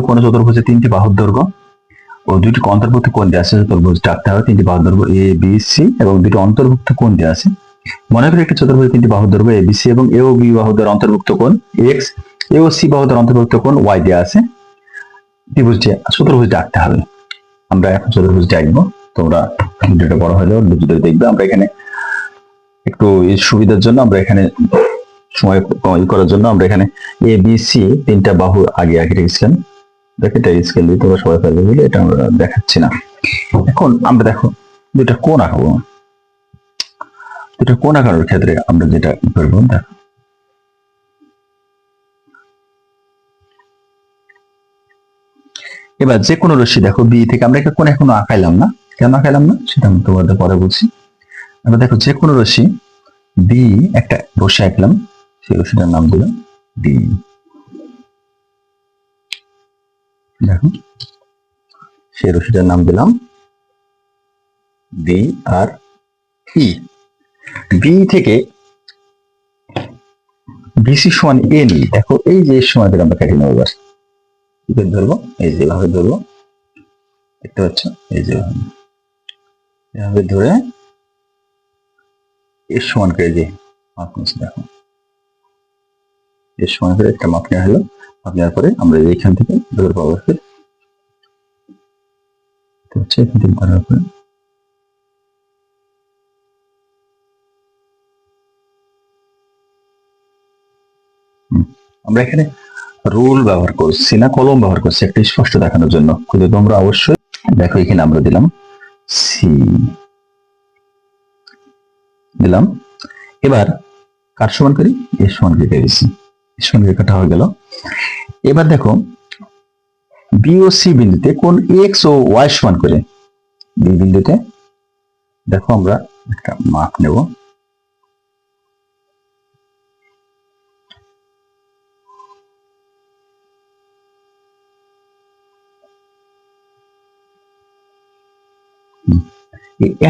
কোন অন্তর্ভুক্ত কোণ দেওয়া আছে চতুর্ভুজ। তিনটি বাহুর এ এবং অন্তর্ভুক্ত আছে। মনে করি একটি চতুর্ভুজে তিনটি এ বি সি এবং এ বি বাহুদের অন্তর্ভুক্ত কোণ। এক্স এ ও সি বাহুদের অন্তর্ভুক্ত কোণ ওয়াই দেওয়া আছে। চতুর্ভুজ ডাকতে হবে। আমরা এখন চতুর্ভুজ ডাকবো তোমরা বড় হলেও দেখবে। আমরা এখানে একটু সুবিধার জন্য আমরা এখানে সময় করার জন্য আমরা এখানে এ বি সি তিনটা বাহু আগে আগে রেখেছিলাম। দেখে, এটা স্কেল দিয়ে তোমরা সবাই পারবে বলে এটা আমরা দেখাচ্ছি না। এখন আমরা দেখো দুটা কোণ আঁকাবো। দুটা কোণ আঁকানোর ক্ষেত্রে আমরা যেটা করব দেখো। এবার যে কোনো রশ্মি, দেখো বি থেকে আমরা একটা কোণ এখনও আঁকাইলাম না। কেন আঁকাইলাম না? সেটা আমি তোমাদের পরে বলছি। আমরা দেখো যে কোনো রশ্মি বি একটা রশ্মি আঁকলাম, সেই রশিটার নাম দিলাম বি দেখো, সেই রশ্মিটার নাম দিলাম বি আর ই বি থেকে বিসি সমান এ নিই দেখো এই যে সময় থেকে আমরা কেটে নেব ধরবো? এই যে এভাবে ধরবো, দেখতে পাচ্ছ? এই যে এভাবে। এভাবে ধরে এর সমান করে যে, মাপ দেখো। এর সমান করে একটা মাপ নেওয়া হলো, মাপ নেওয়ার পরে আমরা এইখান থেকে ধরে পাবো হচ্ছে এখান থেকে ধরার পরে। আমরা এখানে রুল ব্যবহার করছি না, কলম ব্যবহার করছি, একটা স্পষ্ট দেখানোর জন্য। কিন্তু তোমরা অবশ্যই দেখো, এখানে আমরা দিলাম সি। দিলাম। এবার কার সমান করি? এর সমান রেখে দিচ্ছি এর সমান রেখাটা হয়ে গেল। এবার দেখো বি ও সি বিন্দুতে কোন এক্স ও ওয়াই সমান করে? বি বিন্দুতে। দেখো আমরা একটা মাপ নেব।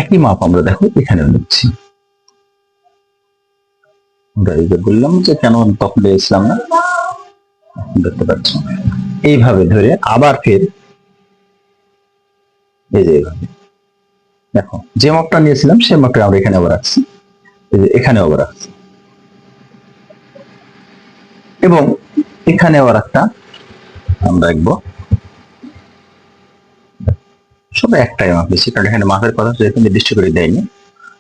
একই মাপ আমরা দেখো এখানে নিচ্ছি। বললাম যে কেন পেয়েছিলাম না? এইভাবে ধরে আবার ফের এই যে দেখো, যে নিয়েছিলাম মাপটা আমরা এখানে আবার রাখছি। এখানে আবার রাখছি। এবং এখানে আবার একটা আমরা রাখব। সব একটাই মাপ দিচ্ছি কারণ এখানে মাপের কথা যেহেতু নির্দিষ্ট করে দেয়নি,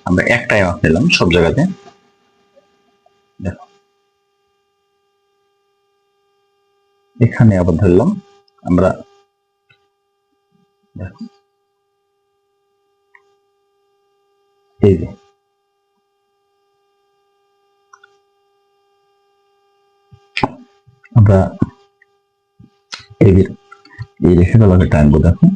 আমরা একটাই মাপ নিলাম সব জায়গাতে। দেখো এখানে আবার ধরলাম আমরা দেখো এই যে আমরা এই যে এই রেখাগুলোকে টানবো দেখো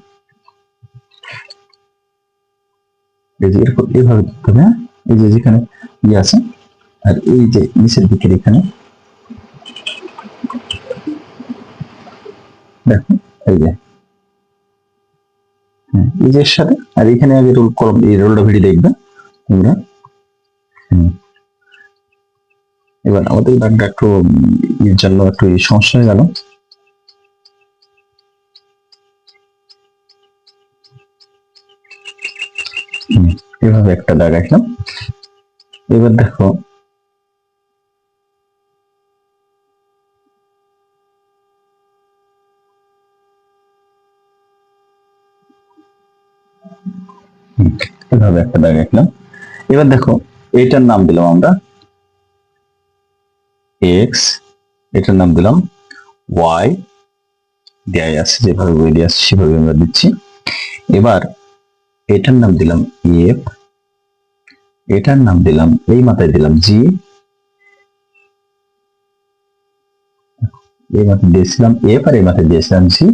এই যে এরকম এইভাবে ধরতে হবে হ্যাঁ? এই যে যেখানে ইয়ে আছে আর এই যে নিচের দিকের এখানে দেখো এই যে হ্যাঁ, এই যে সাথে আর এখানে আগে রোল কলম এই রোলটা ভিডিও দেখবে তোমরা। এবার আমাদের ব্যাগটা একটু এর জন্য একটু সমস্যা হয়ে গেল। হুম, এভাবে একটা দাগ রাখলাম। এবার দেখো এভাবে একটা দাগ রাখলাম এবার দেখো, এটার নাম দিলাম আমরা এক্স এটার নাম দিলাম ওয়াই দেয়াই আছে, যেভাবে বই দিয়ে আসছে সেভাবে আমরা দিচ্ছি। এবার এটার নাম দিলাম এফ এটার নাম দিলাম, এই মাথায় দিলাম জি এই মাথায় দিয়েছিলাম এফ আর এই মাথায় দিয়েছিলাম জি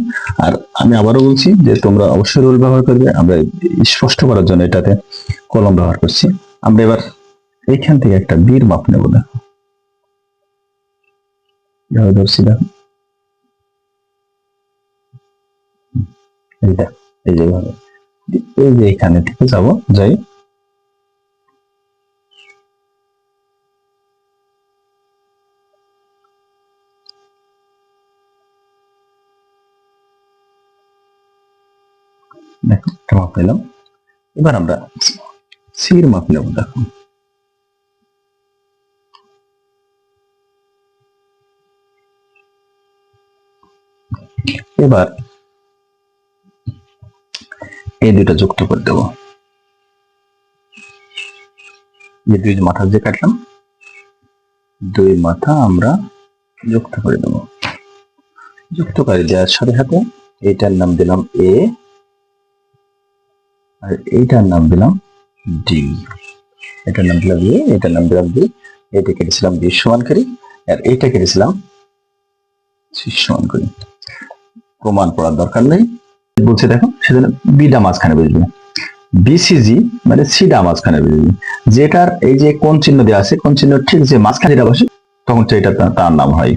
আর আমি আবারও বলছি যে তোমরা অবশ্যই রোল ব্যবহার করবে। আমরা স্পষ্ট করার জন্য এটাতে কলম ব্যবহার করছি। আমরা এবার এইখান থেকে একটা বীর মাপ নেব, দেখো। এই যে এইভাবে। এই যে এখানে থেকে যাব, যাই দেখো একটা মাপ নিলাম এবার আমরা সির মাপ নেব, দেখো। এবার এই দুইটা যুক্ত করে দেব। যে দুই মাথা যে কাটলাম। দুই মাথা আমরা যুক্ত করে দেব। যুক্ত করে দেওয়ার সাথে সাথে এইটার নাম দিলাম এ আর এইটার নাম দিলাম ডি। এটার নাম দিলাম এ, এটার নাম দিলাম ডি এটা কেটেছিলাম বি সমানকারী আর এইটা কেটেছিলাম সি সমানকারী প্রমাণ পড়ার দরকার নেই। বলছে দেখো, সেজন্য বিটা মাঝখানে বুঝবে বিসিজি মানে সিডা মাঝখানে বুঝবে যেটার এই যে কোন চিহ্ন দেওয়া আছে, কোন চিহ্ন ঠিক যে মাঝখানে যেটা বসে, তখন সেটা তার নাম হয়।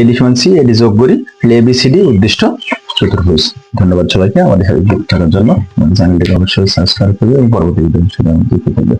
এডি সমান সি এডি যোগ করি। এবিসিডি উদ্দিষ্ট চতুর্ভুজ ধন্যবাদ সবাইকে আমাদের যুক্ত থাকার জন্য। চ্যানেলটিকে অবশ্যই সাবস্ক্রাইব করবে এবং পরবর্তী ভিডিও থাকবে